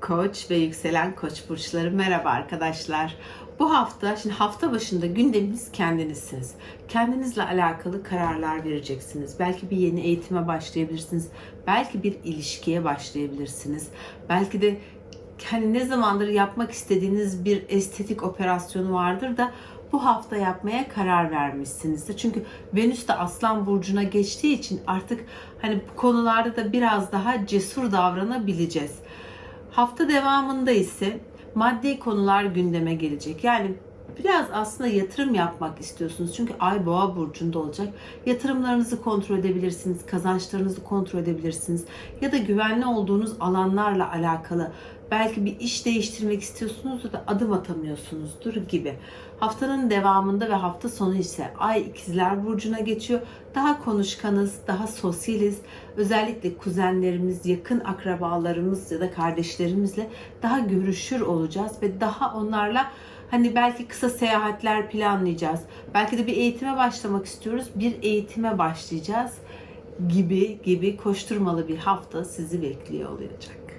Koç ve yükselen koç burçları merhaba arkadaşlar. Bu hafta şimdi hafta başında gündeminiz kendinizsiniz. Kendinizle alakalı kararlar vereceksiniz. Belki bir yeni eğitime başlayabilirsiniz. Belki bir ilişkiye başlayabilirsiniz. Belki de hani ne zamandır yapmak istediğiniz bir estetik operasyonu vardır da bu hafta yapmaya karar vermişsinizdir. Çünkü Venüs de Aslan burcuna geçtiği için artık hani bu konularda da biraz daha cesur davranabileceğiz. Hafta devamında ise maddi konular gündeme gelecek. Yani biraz aslında yatırım yapmak istiyorsunuz. Çünkü Ay Boğa burcunda olacak. Yatırımlarınızı kontrol edebilirsiniz, kazançlarınızı kontrol edebilirsiniz ya da güvenli olduğunuz alanlarla alakalı belki bir iş değiştirmek istiyorsunuzdur da adım atamıyorsunuzdur gibi. Haftanın devamında ve hafta sonu ise Ay ikizler burcuna geçiyor. Daha konuşkanız, daha sosyaliz. Özellikle kuzenlerimiz, yakın akrabalarımız ya da kardeşlerimizle daha görüşür olacağız ve daha onlarla Hani belki kısa seyahatler planlayacağız. Belki de bir eğitime başlamak istiyoruz. Bir eğitime başlayacağız gibi gibi koşturmalı bir hafta sizi bekliyor olacak.